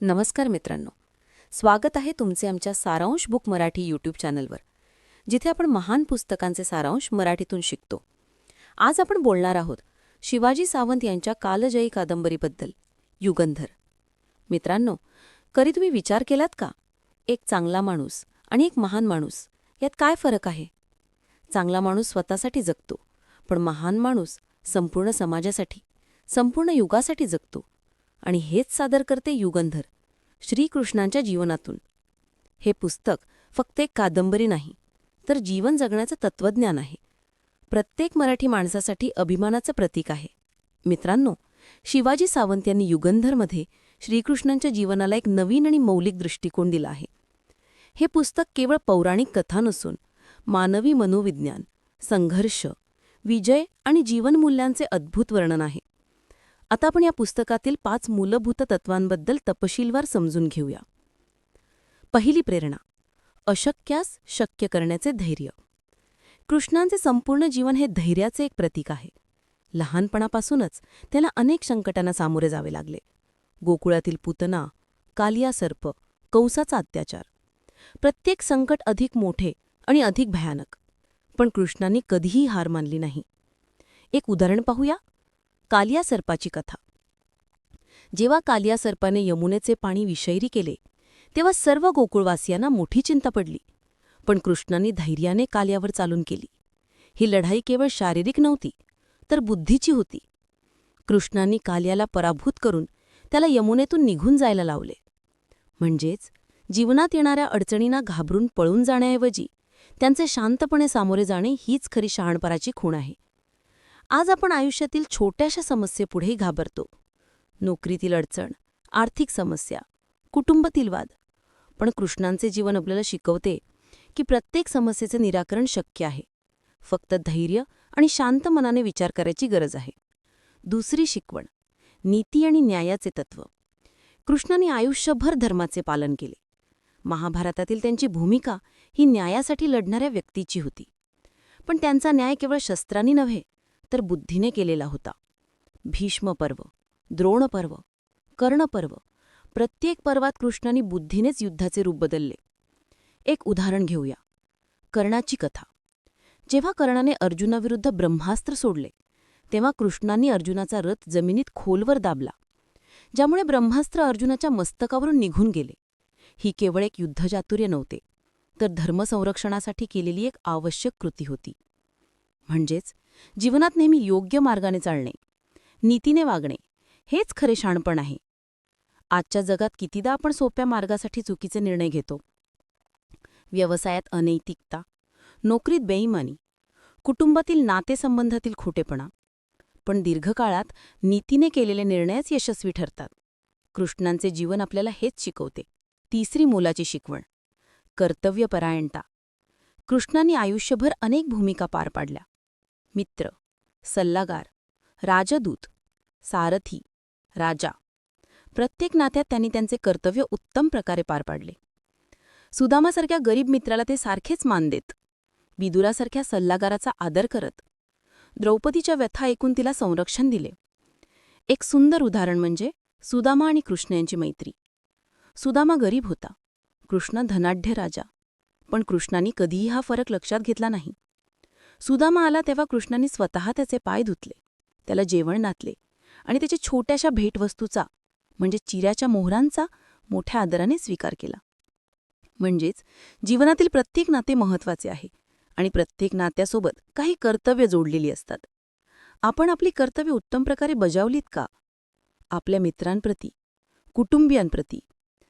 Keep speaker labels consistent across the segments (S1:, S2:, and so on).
S1: नमस्कार मित्रांनो. स्वागत आहे तुमचे आमच्या सारांश बुक मराठी यूट्यूब चॅनलवर जिथे आपण महान पुस्तकांचे सारांश मराठीतून शिकतो. आज आपण बोलणार आहोत शिवाजी सावंत यांच्या कालजयी कादंबरीबद्दल युगंधर. मित्रांनो कधी तुम्ही विचार केलात का? एक चांगला माणूस आणि एक महान माणूस यात काय फरक आहे? चांगला माणूस स्वतःसाठी जगतो पण महान माणूस संपूर्ण समाजासाठी संपूर्ण युगासाठी जगतो. आणि हेच सादर करते युगंधर श्रीकृष्णांच्या जीवनातून. हे पुस्तक फक्त एक कादंबरी नाही तर जीवन जगण्याचं तत्त्वज्ञान आहे. प्रत्येक मराठी माणसासाठी अभिमानाचं प्रतीक आहे. मित्रांनो शिवाजी सावंत यांनी युगंधरमध्ये श्रीकृष्णांच्या जीवनाला एक नवीन आणि मौलिक दृष्टिकोन दिला आहे. हे पुस्तक केवळ पौराणिक कथा नसून मानवी मनोविज्ञान संघर्ष विजय आणि जीवनमूल्यांचे अद्भुत वर्णन आहे. आता आपण या पुस्तकातील पाच मूलभूत तत्वांबद्दल तपशीलवार समजून घेऊया. पहिली प्रेरणा अशक्यास शक्य करण्याचे धैर्य. कृष्णांचे संपूर्ण जीवन हे धैर्याचे एक प्रतीक आहे. लहानपणापासूनच त्याला अनेक संकटांना सामोरे जावे लागले. गोकुळातील पुतना कालिया सर्प कंसाचा अत्याचार. प्रत्येक संकट अधिक मोठे आणि अधिक भयानक. पण कृष्णांनी कधीही हार मानली नाही. एक उदाहरण पाहूया. कालिया सर्पाची कथा. जेव्हा कालिया सर्पाने यमुनेचे पाणी विषैरी केले तेव्हा सर्व गोकुळवासियांना मोठी चिंता पडली. पण कृष्णांनी धैर्याने कालियावर चालून केली. ही लढाई केवळ शारीरिक नव्हती तर बुद्धीची होती. कृष्णांनी कालियाला पराभूत करून त्याला यमुनेतून निघून जायला लावले. म्हणजेच जीवनात येणाऱ्या अडचणींना घाबरून पळून जाण्याऐवजी त्यांचे शांतपणे सामोरे जाणे हीच खरी शहाणपराची खूण आहे. आज आपण आयुष्यातील छोट्याशा समस्येपुढे घाबरतो. नोकरीतील अडचण आर्थिक समस्या कुटुंबातील वाद. पण कृष्णांचे जीवन आपल्याला शिकवते की प्रत्येक समस्येचे निराकरण शक्य आहे. फक्त धैर्य आणि शांत मनाने विचार करायची गरज आहे. दुसरी शिकवण नीती आणि न्यायाचे तत्व. कृष्णाने आयुष्यभर धर्माचे पालन केले. महाभारतातील त्यांची भूमिका ही न्यायासाठी लढणाऱ्या व्यक्तीची होती. पण त्यांचा न्याय केवळ शस्त्रांनी नव्हे तर बुद्धीने केलेला होता. भीष्मपर्व द्रोणपर्व कर्णपर्व प्रत्येक पर्वात कृष्णाने बुद्धीनेच युद्धाचे रूप बदलले. एक उदाहरण घेऊया. कर्णाची कथा. जेव्हा कर्णाने अर्जुनाविरुद्ध ब्रह्मास्त्र सोडले तेव्हा कृष्णांनी अर्जुनाचा रथ जमिनीत खोलवर दाबला ज्यामुळे ब्रह्मास्त्र अर्जुनाच्या मस्तकावरून निघून गेले. ही केवळ एक युद्धचातुर्य नव्हते तर धर्मसंरक्षणासाठी केलेली एक आवश्यक कृती होती. म्हणजेच जीवनात नेहमी योग्य मार्गाने चालणे नीतीने वागणे हेच खरे शाणपण आहे. आजच्या जगात कितीदा आपण सोप्या मार्गासाठी चुकीचे निर्णय घेतो? व्यवसायात अनैतिकता नोकरीत बेईमानी कुटुंबातील नातेसंबंधातील खोटेपणा पण दीर्घकाळात नीतीने केलेले निर्णयच यशस्वी ठरतात. कृष्णांचे जीवन आपल्याला हेच शिकवते तिसरी मोलाची शिकवण कर्तव्यपरायणता. कृष्णांनी आयुष्यभर अनेक भूमिका पार पाडल्या. मित्र सल्लागार राजदूत सारथी राजा. प्रत्येक नात्यात त्यांनी त्यांचे कर्तव्य उत्तम प्रकारे पार पाडले. सुदामासारख्या गरीब मित्राला ते सारखेच मान देत. विदुरासारख्या सल्लागाराचा आदर करत. द्रौपदीच्या व्यथा ऐकून तिला संरक्षण दिले. एक सुंदर उदाहरण म्हणजे सुदामा आणि कृष्ण यांची मैत्री. सुदामा गरीब होता. कृष्ण धनाढ्य राजा. पण कृष्णांनी कधीही हा फरक लक्षात घेतला नाही. सुदामा आला तेव्हा कृष्णाने स्वतः त्याचे पाय धुतले. त्याला जेवण नातले आणि त्याच्या छोट्याशा भेटवस्तूचा म्हणजे चिऱ्याच्या मोहरांचा मोठ्या आदराने स्वीकार केला. म्हणजेच जीवनातील प्रत्येक नाते महत्त्वाचे आहे आणि प्रत्येक नात्यासोबत काही कर्तव्य जोडलेली असतात. आपण आपली कर्तव्य उत्तम प्रकारे बजावलीत का? आपल्या मित्रांप्रती कुटुंबियांप्रती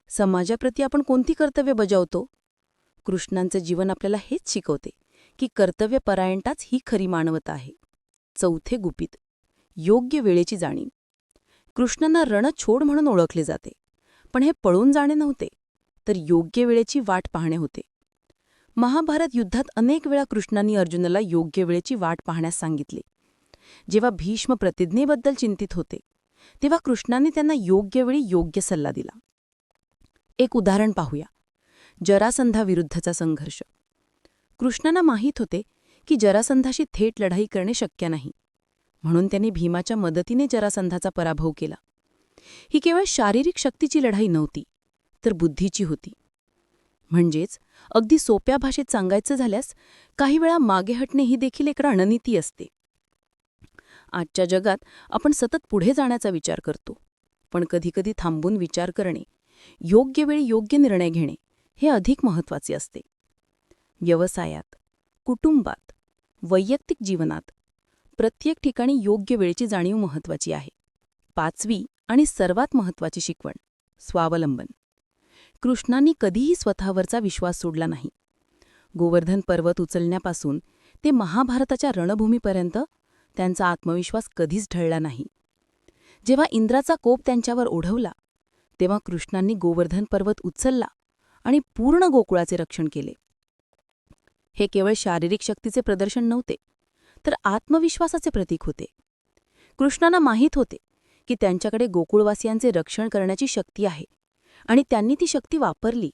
S1: समाजाप्रती आपण कोणती कर्तव्य बजावतो? कृष्णांचं जीवन आपल्याला हेच शिकवते. की कर्तव्यपरायणताच ही खरी मानवता आहे. चौथे गुपित. योग्य वेळेची जाणीव. कृष्णांना रणछोड म्हणून ओळखले जाते. पण हे पळून जाणे नव्हते तर योग्य वेळेची वाट पाहणे होते. महाभारत युद्धात अनेक वेळा कृष्णांनी अर्जुनाला योग्य वेळेची वाट पाहण्यास सांगितले. जेव्हा भीष्म प्रतिज्ञेबद्दल चिंतित होते तेव्हा कृष्णाने त्यांना योग्य वेळी योग्य सल्ला दिला. एक उदाहरण पाहूया. जरासंधाविरुद्धचा संघर्ष. कृष्णांना माहीत होते की जरासंधाशी थेट लढाई करणे शक्य नाही. म्हणून त्यांनी भीमाच्या मदतीने जरासंधाचा पराभव केला.
S2: ही केवळ शारीरिक शक्तीची लढाई नव्हती तर बुद्धीची होती. म्हणजेच अगदी सोप्या भाषेत सांगायचं झाल्यास काही वेळा मागे हटणे ही देखील एक रणनीती असते. आजच्या जगात आपण सतत पुढे जाण्याचा विचार करतो पण कधीकधी थांबून विचार करणे योग्य वेळी योग्य निर्णय घेणे हे अधिक महत्त्वाचे असते. व्यवसायात कुटुंबात वैयक्तिक जीवनात प्रत्येक ठिकाणी योग्य वेळेची जाणीव महत्त्वाची आहे. पाचवी आणि सर्वात महत्त्वाची शिकवण स्वावलंबन. कृष्णांनी कधीही स्वतःवरचा विश्वास सोडला नाही. गोवर्धन पर्वत उचलण्यापासून ते महाभारताच्या रणभूमीपर्यंत त्यांचा आत्मविश्वास कधीच ढळला नाही. जेव्हा इंद्राचा कोप त्यांच्यावर ओढवला तेव्हा कृष्णांनी गोवर्धन पर्वत उचलला आणि पूर्ण गोकुळाचे रक्षण केले. हे केवळ शारीरिक शक्तीचे प्रदर्शन नव्हते तर आत्मविश्वासाचे प्रतीक होते. कृष्णांना माहीत होते की त्यांच्याकडे गोकुळवासियांचे रक्षण करण्याची शक्ती आहे आणि त्यांनी ती शक्ती वापरली.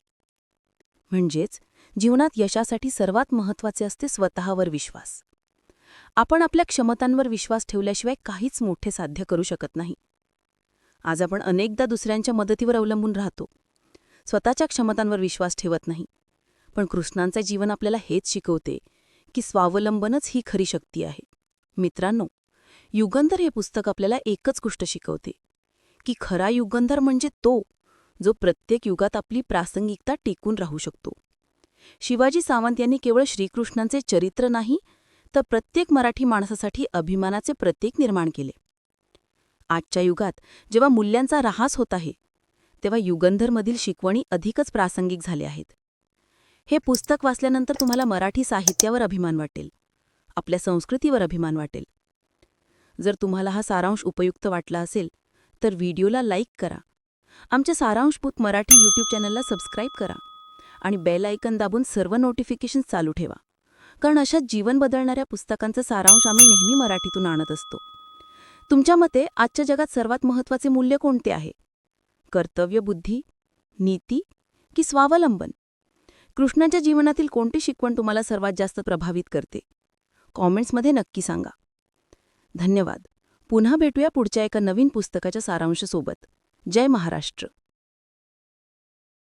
S2: म्हणजेच जीवनात यशासाठी सर्वात महत्त्वाचे असते स्वतःवर विश्वास. आपण आपल्या क्षमतांवर विश्वास ठेवल्याशिवाय काहीच मोठे साध्य करू शकत नाही. आज आपण अनेकदा दुसऱ्यांच्या मदतीवर अवलंबून राहतो. स्वतःच्या क्षमतांवर विश्वास ठेवत नाही. पण कृष्णांचे जीवन आपल्याला हेच शिकवते की स्वावलंबनच ही खरी शक्ती आहे. मित्रांनो युगंधर हे पुस्तक आपल्याला एकच गोष्ट शिकवते की खरा युगंधर म्हणजे तो जो प्रत्येक युगात आपली प्रासंगिकता टिकून राहू शकतो. शिवाजी सावंत यांनी केवळ श्रीकृष्णांचे चरित्र नाही तर प्रत्येक मराठी माणसासाठी अभिमानाचे प्रतीक निर्माण केले. आजच्या युगात जेव्हा मूल्यांचा ऱ्हास होत आहे तेव्हा युगंधरमधील शिकवणी अधिकच प्रासंगिक झाल्या आहेत. हे पुस्तक वाचल्यानंतर तुम्हाला मराठी साहित्यावर अभिमान वाटेल. आपल्या संस्कृतीवर अभिमान वाटेल. जर तुम्हाला हा सारांश उपयुक्त वाटला असेल तर व्हिडिओला लाईक करा. आमच्या सारांशभूत मराठी यूट्यूब चॅनलला सबस्क्राईब करा आणि बेल आयकन दाबून सर्व नोटिफिकेशन्स चालू ठेवा. कारण अशा जीवन बदलणाऱ्या पुस्तकांचा सारांश आम्ही नेहमी मराठीतून आणत असतो. तुमच्या मते आजच्या जगात सर्वात महत्त्वाचे मूल्य कोणते आहे? कर्तव्यबुद्धी नीती की स्वावलंबन? कृष्णाच्या जीवनातील कोणती शिकवण तुम्हाला सर्वात जास्त प्रभावित करते? कॉमेंट्समध्ये नक्की सांगा. धन्यवाद. पुन्हा भेटूया पुढच्या एका नवीन पुस्तकाच्या सारांशसोबत. जय महाराष्ट्र.